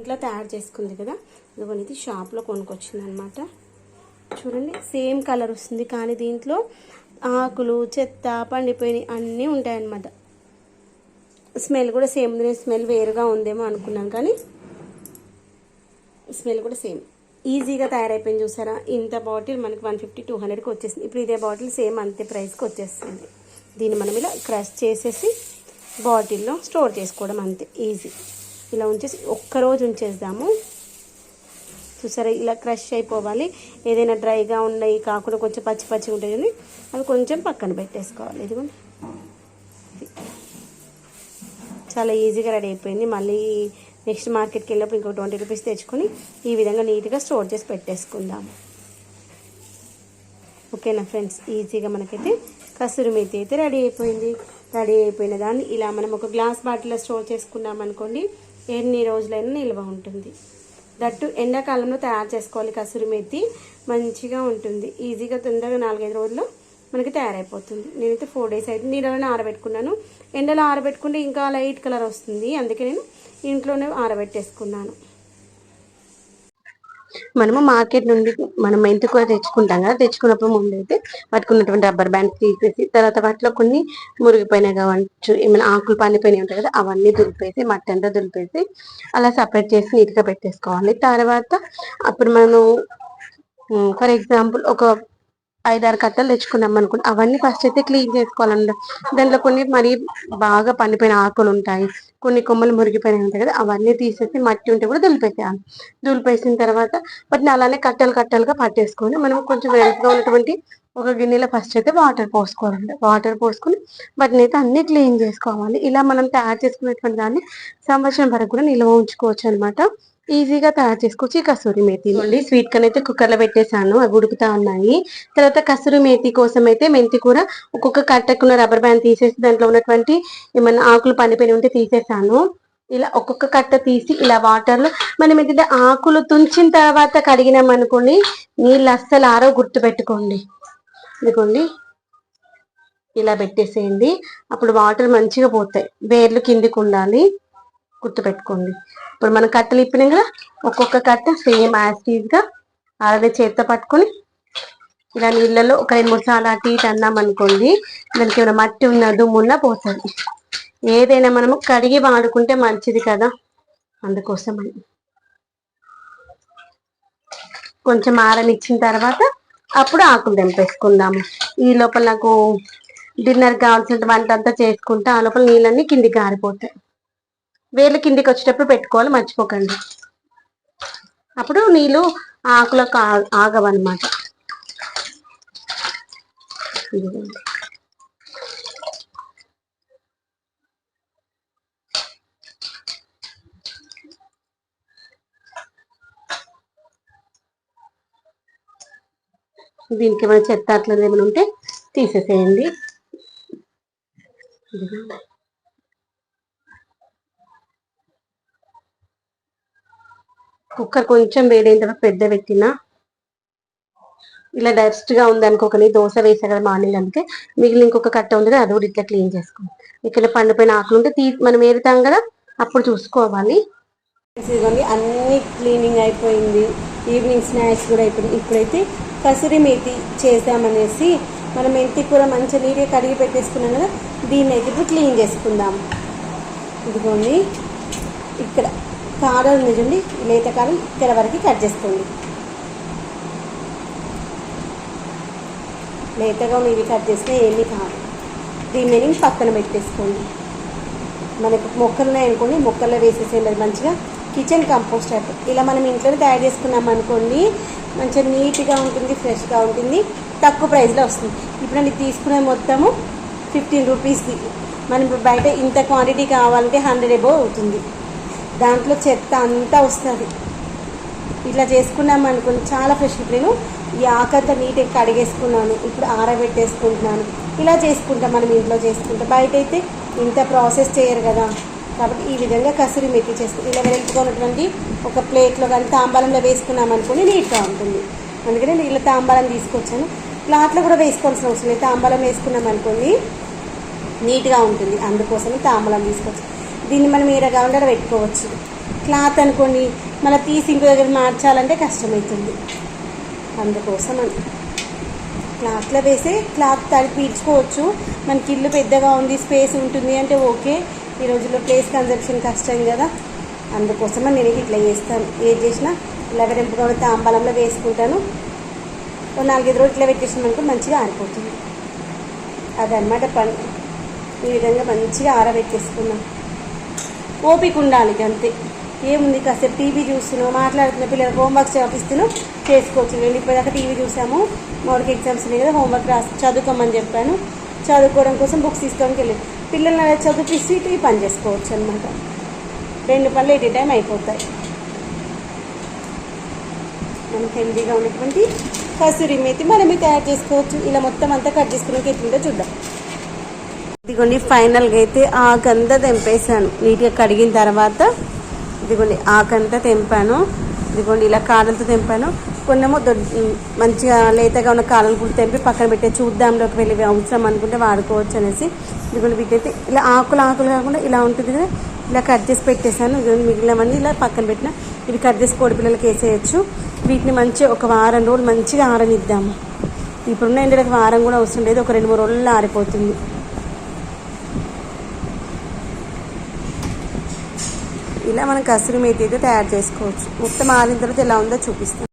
ఇంట్లో తయారు చేసుకుంది కదా. ఇదిగోని ఇది షాప్లో కొనుక్కొచ్చింది అనమాట చూడండి సేమ్ కలర్ వస్తుంది. కానీ దీంట్లో ఆకులు చెత్త పండిపోయినవి అన్నీ ఉంటాయన్నమాట. స్మెల్ కూడా సేమ్. ఉంది స్మెల్ వేరుగా ఉందేమో అనుకున్నాను కానీ స్మెల్ కూడా సేమ్. ఈజీగా తయారైపోయింది చూసారా? ఇంత బాటిల్ మనకి వన్ ఫిఫ్టీ టూ హండ్రెడ్కి వచ్చేసింది. ఇప్పుడు ఇదే బాటిల్ సేమ్ అంతే ప్రైస్కి వచ్చేస్తుంది దీన్ని మనం ఇలా క్రష్ చేసేసి బాటిల్లో స్టోర్ చేసుకోవడం అంతే. ఈజీ. ఇలా ఉంచేసి ఒక్కరోజు ఉంచేద్దాము. చూసారా ఇలా క్రష్ అయిపోవాలి. ఏదైనా డ్రైగా ఉన్నాయి కాకుండా కొంచెం పచ్చి పచ్చి ఉంటాయి కానీ అవి కొంచెం పక్కన పెట్టేసుకోవాలి. ఇదిగోండి. చాలా ఈజీగా రెడీ అయిపోయింది. మళ్ళీ నెక్స్ట్ మార్కెట్కి వెళ్ళినప్పుడు ఇంకో ట్వంటీ రూపీస్ తెచ్చుకొని ఈ విధంగా నీట్గా స్టోర్ చేసి పెట్టేసుకుందాము ఓకేనా ఫ్రెండ్స్? ఈజీగా మనకైతే కసూరి మేతి అయితే రెడీ అయిపోయింది. రెడీ అయిపోయిన దాన్ని ఇలా మనం ఒక గ్లాస్ బాటిల్లో స్టోర్ చేసుకున్నాం అనుకోండి ఎన్ని రోజులైనా నిల్వ ఉంటుంది. దట్టు ఎండాకాలంలో తయారు చేసుకోవాలి కసూరి మేతి. మంచిగా ఉంటుంది. ఈజీగా తొందరగా నాలుగైదు రోజుల్లో మనకి తయారైపోతుంది. నేనైతే ఫోర్ డేస్ అయితే నీళ్ళలో ఆరబెట్టుకున్నాను. ఎండలో ఆరబెట్టుకుంటే ఇంకా లైట్ కలర్ వస్తుంది. అందుకే నేను ఇంట్లోనే ఆరబెట్టేసుకున్నాను. మనము మార్కెట్ నుండి మనం మెంతి తెచ్చుకుంటాం కదా తెచ్చుకున్నప్పుడు ముందు అయితే పట్టుకున్నటువంటి రబ్బర్ బ్యాండ్ తీసేసి తర్వాత వాటిలో కొన్ని మురిగిపోయినాయి కావచ్చు ఏమైనా ఆకులు పండిపోయినాయి ఉంటాయి కదా అవన్నీ దులిపేసి మట్టి అంతా దులిపేసి అలా సపరేట్ చేసి నీట్గా పెట్టేసుకోవాలి. తర్వాత అప్పుడు మనం ఫర్ ఎగ్జాంపుల్ ఒక ఐదారు కట్టలు తెచ్చుకున్నాం అనుకోండి అవన్నీ ఫస్ట్ అయితే క్లీన్ చేసుకోవాలండి దాంట్లో కొన్ని మరీ బాగా పండిపోయిన ఆకులు ఉంటాయి. కొన్ని కొమ్మలు మురిగిపోయినవి ఉంటాయి కదా అవన్నీ తీసేసి మట్టి ఉంటే కూడా దులిపేసేయాలి. దులిపేసిన తర్వాత వాటిని అలానే కట్టలు కట్టలుగా పట్టేసుకొని మనం కొంచెం వెలుపుగా ఉన్నటువంటి ఒక గిన్నెలో ఫస్ట్ అయితే వాటర్ పోసుకోవాలండి. వాటర్ పోసుకొని వాటిని అయితే అన్ని క్లీన్ చేసుకోవాలి. ఇలా మనం తయారు చేసుకునేటువంటి దాన్ని సంవత్సరం వరకు కూడా నిల్వ ఉంచుకోవచ్చు అనమాట ఈజీగా తయారు చేసుకోవచ్చు ఈ కసూరి మేతి నుండి స్వీట్ కన్ అయితే కుక్కర్లో పెట్టేశాను. అవి ఉడుకుతా ఉన్నాయి. తర్వాత కసూరి మేతి కోసం అయితే మెంతి కూర ఒక్కొక్క కట్టకున్న రబ్బర్ బ్యాండ్ తీసేసి దాంట్లో ఉన్నటువంటి ఏమన్నా ఆకులు పండిపోయి ఉంటే తీసేసాను ఇలా ఒక్కొక్క కట్ట తీసి ఇలా వాటర్లో మనం ఏంటంటే ఆకులు తుంచిన తర్వాత కడిగినాం అనుకోండి నీళ్ళు అస్సలు ఆరో గుర్తు పెట్టుకోండి. ఇదిగోండి. ఇలా పెట్టేసేయండి. అప్పుడు వాటర్ మంచిగా పోతాయి. వేర్లు కిందికి ఉండాలి. గుర్తు పెట్టుకోండి ఇప్పుడు మనం కట్టలు ఇప్పినాం కదా ఒక్కొక్క కట్ట సేమ్ యాస్టీజ్ అలాగే చేత్తో పట్టుకొని ఇలా నీళ్ళలో ఒక రెండు మూడు సార్లు అటు ఇటు అన్నాం అనుకోండి దానికి ఏమైనా మట్టి ఉన్న దుమ్మున్నా పోతుంది. ఏదైనా మనము కడిగి వాడుకుంటే మంచిది కదా. అందుకోసం అని. కొంచెం ఆరనిచ్చిన తర్వాత అప్పుడు ఆకులు తెంపేసుకుందాము. ఈ లోపల నాకు డిన్నర్ కావాల్సిన వంట అంతా చేసుకుంటే ఆ లోపల నీళ్ళన్నీ కిందికి ఆరిపోతాయి. వేర్లు కిందికి వచ్చేటప్పుడు పెట్టుకోవాలి మర్చిపోకండి. అప్పుడు నీళ్ళు ఆకులకు ఆగవన్నమాట. దీనికి ఏమైనా చెత్త అట్లా ఏమైనా ఉంటే తీసేసేయండి. కుక్కర్ కొంచెం వేడైన తర్వాత పెద్ద పెట్టిన. ఇలా డస్ట్గా ఉంది అనుకోకని దోశ వేసా కదా మార్నింగ్ అందుకే. మిగిలిన ఇంకొక కట్ట ఉంది కదా అది కూడా ఇట్లా క్లీన్ చేసుకోండి ఇక్కడ పండిపోయిన ఆకులు ఉంటే తీ మనం ఏరుతాం కదా అప్పుడు చూసుకోవాలి. ఇదిగోండి అన్ని క్లీనింగ్ అయిపోయింది. ఈవినింగ్ స్నాక్స్ కూడా అయిపోయింది. ఇప్పుడైతే కసూరి మేతి చేద్దామనేసి మనం మెంతి కూర మంచిగా నీట్గా కడిగి పెట్టేసుకున్నాం కదా దీన్ని అయితే ఇప్పుడు క్లీన్ చేసుకుందాం. ఇదిగోండి ఇక్కడ కారం నుండి లేత కారం ఇక్కడ వరకు కట్ చేసుకోండి. లేతగా ఇవి కట్ చేస్తే ఏమీ కాదు. రిమైనింగ్ పక్కన పెట్టేసుకోండి. మనకు మొక్కలు ఉన్నాయనుకోండి మొక్కల్లో వేసేసేయండి. మంచిగా కిచెన్ కంపోస్ట్ టైప్ ఇలా మనం ఇంట్లోనే తయారు చేసుకున్నాం అనుకోండి మంచిగా నీట్గా ఉంటుంది ఫ్రెష్గా ఉంటుంది తక్కువ ప్రైస్లో వస్తుంది. ఇప్పుడు నేను తీసుకునే మొత్తము ఫిఫ్టీన్ రూపీస్ది. మనం ఇప్పుడు బయట ఇంత క్వాంటిటీ కావాలంటే హండ్రెడ్ ఎబో అవుతుంది. దాంట్లో చెత్త అంతా వస్తుంది. ఇట్లా చేసుకున్నాం అనుకోండి చాలా ఫ్రెష్. ఇప్పుడు నేను ఈ ఆకంతా నీట్గా కడిగేసుకున్నాను ఇప్పుడు ఆరబెట్టేసుకుంటున్నాను. ఇలా చేసుకుంటాం మనం ఇంట్లో చేసుకుంటాం. బయట అయితే ఇంత ప్రాసెస్ చేయరు కదా. కాబట్టి ఈ విధంగా కసూరి మెత్తి చేసుకుంటాం ఇలా వెలుపుగా ఒక ప్లేట్లో కానీ తాంబాలంలో వేసుకున్నాం అనుకోండి నీట్గా ఉంటుంది. అందుకని నేను ఇలా తాంబాలం తీసుకొచ్చాను. ప్లాట్లో కూడా వేసుకోవాల్సిన అవసరం లేదు. తాంబాలం వేసుకున్నాం అనుకోండి నీట్గా ఉంటుంది. అందుకోసమే తాంబలం తీసుకొచ్చాను. దీన్ని మనం ఏ రకంగా పెట్టుకోవచ్చు. క్లాత్ అనుకోండి మళ్ళీ తీసి ఇంకో దగ్గర మార్చాలంటే కష్టమవుతుంది అందుకోసం అని క్లాత్లో వేసి క్లాత్ తడి పీల్చుకోవచ్చు. మనకి ఇల్లు పెద్దగా ఉంది స్పేస్ ఉంటుంది అంటే ఓకే. ఈ రోజుల్లో ప్లేస్ కన్జప్షన్ కష్టం కదా. అందుకోసం నేను ఇట్లా చేస్తాను. ఏది చేసినా ఇలా వెంపుగా ఉన్న తాంబలంలో వేసుకుంటాను. ఓ నాలుగైదు రోజులు ఇట్లా పెట్టేసినాం అనుకో మంచిగా ఆరిపోతుంది. అదనమాట పని. ఈ విధంగా మంచిగా ఆరబెట్టేసుకున్నాం. ఓపిక ఉండాలి అంతే. ఏముంది కాసేపు టీవీ చూస్తున్నావు మాట్లాడుతున్న పిల్లలకు హోంవర్క్ చేపిస్తున్నావు చేసుకోవచ్చు. నేను ఇప్పటిదాకా టీవీ చూసాము మోడల్ ఎగ్జామ్స్ ఉన్నాయి కదా హోంవర్క్ రాసి చదువుకోమని చెప్పాను. చదువుకోవడం కోసం బుక్స్ తీసుకోవడానికి వెళ్ళి పిల్లల్ని అలా చదివిపిసి పని చేసుకోవచ్చు అనమాట రెండు పనులు ఎట్ టైం అయిపోతాయి. మనం హెల్దీగా ఉన్నటువంటి కసూరి మేతి మనమే తయారు చేసుకోవచ్చు. ఇలా మొత్తం అంతా కట్ చేసుకున్నాక ఎట్లుందో చూద్దాం. ఇదిగోండి ఫైనల్గా అయితే ఆకంతా తెంపేసాను నీట్గా కడిగిన తర్వాత ఇదిగోండి ఆకంతా తెంపాను. ఇదిగోండి ఇలా కాడలతో తెంపాను. కొన్నేమో దొడ్ మంచిగా లేతగా ఉన్న కాడలు కూడా తెంపి పక్కన పెట్టే చూద్దాంలోకి వెళ్ళి అవసరం అనుకుంటే వాడుకోవచ్చు అనేసి ఇదిగోండి వీటైతే ఇలా ఆకులు ఆకులు కాకుండా ఇలా ఉంటుంది కదా ఇలా కట్ చేసి పెట్టేశాను. ఇదిగోండి మిగిలినవన్నీ ఇలా పక్కన పెట్టిన. ఇవి కట్ చేసి కోడి పిల్లలకి వేసేయచ్చు. వీటిని మంచిగా ఒక వారం రోజులు మంచిగా ఆరనిద్దాము. ఇప్పుడున్న ఎండలకు వారం కూడా అవసరం లేదు. ఒక రెండు మూడు రోజుల్లో ఆరిపోతుంది. ఇలా మనం కసూరి మేతి అయితే తయారు చేసుకోవచ్చు. మొత్తం ఆరిన తర్వాత ఎలా ఉందో చూపిస్తాను.